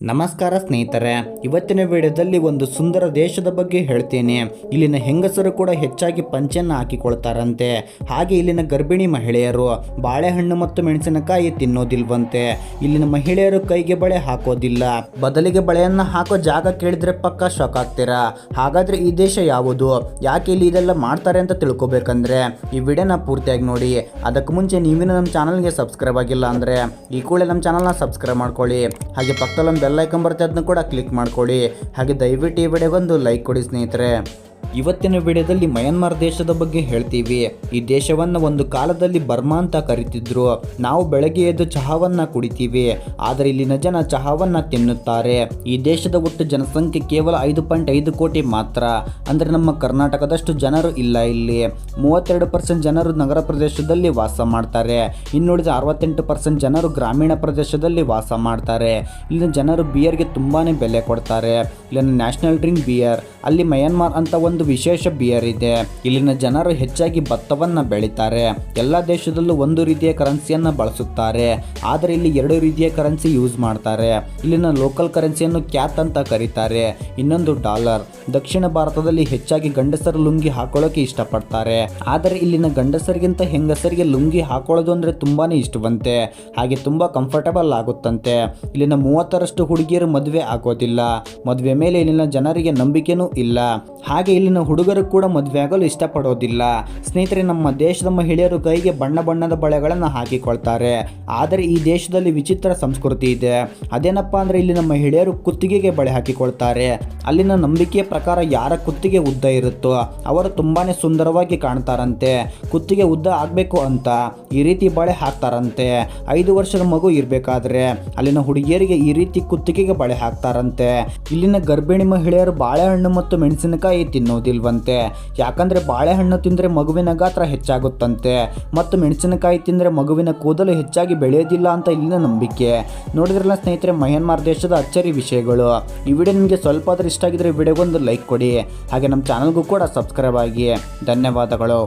ನಮಸ್ಕಾರ ಸ್ನೇಹಿತರೆ, ಇವತ್ತಿನ ವಿಡಿಯೋದಲ್ಲಿ ಒಂದು ಸುಂದರ ದೇಶದ ಬಗ್ಗೆ ಹೇಳ್ತೇನೆ. ಇಲ್ಲಿನ ಹೆಂಗಸರು ಕೂಡ ಹೆಚ್ಚಾಗಿ ಪಂಚೆಯನ್ನು ಹಾಕಿಕೊಳ್ತಾರಂತೆ. ಹಾಗೆ ಇಲ್ಲಿನ ಗರ್ಭಿಣಿ ಮಹಿಳೆಯರು ಬಾಳೆಹಣ್ಣು ಮತ್ತು ಮೆಣಸಿನಕಾಯಿ ತಿನ್ನೋದಿಲ್ವಂತೆ. ಇಲ್ಲಿನ ಮಹಿಳೆಯರು ಕೈಗೆ ಬಳೆ ಹಾಕೋದಿಲ್ಲ. ಬದಲಿಗೆ ಬಳೆಯನ್ನು ಹಾಕೋ ಜಾಗ ಕೇಳಿದ್ರೆ ಪಕ್ಕ ಶಾಕ್ ಆಗ್ತೀರಾ? ಹಾಗಾದ್ರೆ ಈ ದೇಶ ಯಾವುದು? ಯಾಕೆ ಇಲ್ಲಿ ಇದೆಲ್ಲ ಮಾಡ್ತಾರೆ ಅಂತ ತಿಳ್ಕೊಬೇಕಂದ್ರೆ, ಈ ವಿಡಿಯೋನ ಪೂರ್ತಿಯಾಗಿ ನೋಡಿ. ಅದಕ್ಕೆ ಮುಂಚೆ ನೀವಿನ ನಮ್ಮ ಚಾನಲ್ಗೆ ಸಬ್ಸ್ಕ್ರೈಬ್ ಆಗಿಲ್ಲ ಅಂದರೆ, ಈ ಕೂಡಲೇ ನಮ್ಮ ಚಾನಲ್ನ ಸಬ್ಸ್ಕ್ರೈಬ್ ಮಾಡ್ಕೊಳ್ಳಿ. ಹಾಗೆ ಪಕ್ಕದಲ್ಲಿ ಬೆಲ್ ಐಕನ್ ಬರುತ್ತೆ ಅದನ್ನು ಕೂಡ ಕ್ಲಿಕ್ ಮಾಡ್ಕೊಳ್ಳಿ ಹಾಗೆ ದಯವಿಟ್ಟು ಈ ವಿಡಿಯೋಗೊಂದು ಲೈಕ್ ಕೊಡಿ ಸ್ನೇಹಿತರೆ. ಇವತ್ತಿನ ವಿಡಿಯೋದಲ್ಲಿ ಮಯನ್ಮಾರ್ ದೇಶದ ಬಗ್ಗೆ ಹೇಳ್ತೀವಿ. ಈ ದೇಶವನ್ನು ಒಂದು ಕಾಲದಲ್ಲಿ ಬರ್ಮಾ ಅಂತ ಕರಿತಿದ್ರು. ನಾವು ಬೆಳಗ್ಗೆ ಎದ್ದು ಚಹಾವನ್ನ ಕುಡಿತೀವಿ. ಆದರೆ ಇಲ್ಲಿನ ಜನ ಚಹಾವನ್ನ ತಿನ್ನುತ್ತಾರೆ. ಈ ದೇಶದ ಒಟ್ಟು ಜನಸಂಖ್ಯೆ ಕೇವಲ ಐದು ಪಾಯಿಂಟ್ ಐದು ಕೋಟಿ ಮಾತ್ರ. ಅಂದರೆ ನಮ್ಮ ಕರ್ನಾಟಕದಷ್ಟು ಜನರು ಇಲ್ಲ ಇಲ್ಲಿ. ಮೂವತ್ತೆರಡು ಪರ್ಸೆಂಟ್ ಜನರು ನಗರ ಪ್ರದೇಶದಲ್ಲಿ ವಾಸ ಮಾಡ್ತಾರೆ. ಇನ್ನುಳಿದ ಅರವತ್ತೆಂಟು ಪರ್ಸೆಂಟ್ ಜನರು ಗ್ರಾಮೀಣ ಪ್ರದೇಶದಲ್ಲಿ ವಾಸ ಮಾಡ್ತಾರೆ. ಇಲ್ಲಿನ ಜನರು ಬಿಯರ್ಗೆ ತುಂಬಾನೇ ಬೆಲೆ ಕೊಡ್ತಾರೆ. ಇಲ್ಲಿನ ನ್ಯಾಷನಲ್ ಡ್ರಿಂಕ್ ಬಿಯರ್ ಅಲ್ಲಿ ಮಯನ್ಮಾರ್ ಅಂತ ಒಂದು ವಿಶೇಷ ಬಿಯರ್ ಇದೆ. ಇಲ್ಲಿನ ಜನರು ಹೆಚ್ಚಾಗಿ ಭತ್ತವನ್ನ ಬೆಳೀತಾರೆ. ಎಲ್ಲ ದೇಶದಲ್ಲೂ ಒಂದು ರೀತಿಯ ಕರೆನ್ಸಿಯನ್ನ ಬಳಸುತ್ತಾರೆ. ಆದರೆ ಇಲ್ಲಿ ಎರಡು ರೀತಿಯ ಕರೆನ್ಸಿ ಯೂಸ್ ಮಾಡ್ತಾರೆ. ಇಲ್ಲಿನ ಲೋಕಲ್ ಕರೆನ್ಸಿಯನ್ನು ಕ್ಯಾತ್ ಅಂತ ಕರೀತಾರೆ. ಇನ್ನೊಂದು ಡಾಲರ್ ದಕ್ಷಿಣ ಭಾರತದಲ್ಲಿ ಹೆಚ್ಚಾಗಿ ಗಂಡಸರು ಲುಂಗಿ ಹಾಕೊಳ್ಳೋಕೆ ಇಷ್ಟಪಡ್ತಾರೆ. ಆದರೆ ಇಲ್ಲಿನ ಗಂಡಸರಿಗಿಂತ ಹೆಂಗಸರಿಗೆ ಲುಂಗಿ ಹಾಕೊಳ್ಳೋದು ಅಂದ್ರೆ ತುಂಬಾನೇ ಇಷ್ಟವಂತೆ. ಹಾಗೆ ತುಂಬಾ ಕಂಫರ್ಟಬಲ್ ಆಗುತ್ತಂತೆ. ಇಲ್ಲಿನ ಮೂವತ್ತರಷ್ಟು ಹುಡುಗಿಯರು ಮದುವೆ ಆಗೋದಿಲ್ಲ. ಮದುವೆ ಮೇಲೆ ಇಲ್ಲಿನ ಜನರಿಗೆ ನಂಬಿಕೆನೂ ಇಲ್ಲ. ಹಾಗೆ ಇಲ್ಲಿನ ಹುಡುಗರು ಕೂಡ ಮದುವೆ ಆಗಲು ಇಷ್ಟಪಡೋದಿಲ್ಲ. ಸ್ನೇಹಿತರೆ, ನಮ್ಮ ದೇಶದ ಮಹಿಳೆಯರು ಕೈಗೆ ಬಣ್ಣ ಬಣ್ಣದ ಬಳೆಗಳನ್ನು ಹಾಕಿಕೊಳ್ತಾರೆ. ಆದರೆ ಈ ದೇಶದಲ್ಲಿ ವಿಚಿತ್ರ ಸಂಸ್ಕೃತಿ ಇದೆ. ಅದೇನಪ್ಪ ಅಂದ್ರೆ ಇಲ್ಲಿನ ಮಹಿಳೆಯರು ಕುತ್ತಿಗೆಗೆ ಬಳೆ ಹಾಕಿಕೊಳ್ತಾರೆ. ಅಲ್ಲಿನ ನಂಬಿಕೆಯ ಪ್ರಕಾರ ಯಾರ ಕುತ್ತಿಗೆ ಉದ್ದ ಇರುತ್ತೋ ಅವರು ತುಂಬಾನೇ ಸುಂದರವಾಗಿ ಕಾಣ್ತಾರಂತೆ. ಕುತ್ತಿಗೆ ಉದ್ದ ಆಗಬೇಕು ಅಂತ, ಈ ರೀತಿ ಬಳೆ ಹಾಕ್ತಾರಂತೆ. ಐದು ವರ್ಷದ ಮಗು ಇರಬೇಕಾದ್ರೆ ಅಲ್ಲಿನ ಹುಡುಗಿಯರಿಗೆ ಈ ರೀತಿ ಕುತ್ತಿಗೆಗೆ ಬಳೆ ಹಾಕ್ತಾರಂತೆ. ಇಲ್ಲಿನ ಗರ್ಭಿಣಿ ಮಹಿಳೆಯರು ಬಾಳೆಹಣ್ಣು ಮತ್ತು ಮೆಣಸಿನಕಾಯಿ ತಿನ್ನೋದಿಲ್ವಂತೆ ಯಾಕಂದ್ರೆ ಬಾಳೆಹಣ್ಣು ತಿಂದ್ರೆ ಮಗುವಿನ ಗಾತ್ರ ಹೆಚ್ಚಾಗುತ್ತಂತೆ. ಮತ್ತು ಮೆಣಸಿನಕಾಯಿ ತಿಂದ್ರೆ ಮಗುವಿನ ಕೂದಲು ಹೆಚ್ಚಾಗಿ ಬೆಳೆಯೋದಿಲ್ಲ ಅಂತ ಇಲ್ಲಿನ ನಂಬಿಕೆ. ನೋಡಿದ್ರಲ್ಲ ಸ್ನೇಹಿತರೆ ಮಯನ್ಮಾರ್ ದೇಶದ ಅಚ್ಚರಿ ವಿಷಯಗಳು. ಈ ವಿಡಿಯೋ ನಿಮಗೆ ಸ್ವಲ್ಪ ಆದರೂ ಇಷ್ಟ ಆಗಿದ್ರೆ ವಿಡಿಯೋಗೊಂದು ಲೈಕ್ ಕೊಡಿ. ಹಾಗೆ ನಮ್ಮ ಚಾನಲ್ಗೂ ಕೂಡ ಸಬ್ಸ್ಕ್ರೈಬ್ ಆಗಿ. ಧನ್ಯವಾದಗಳು.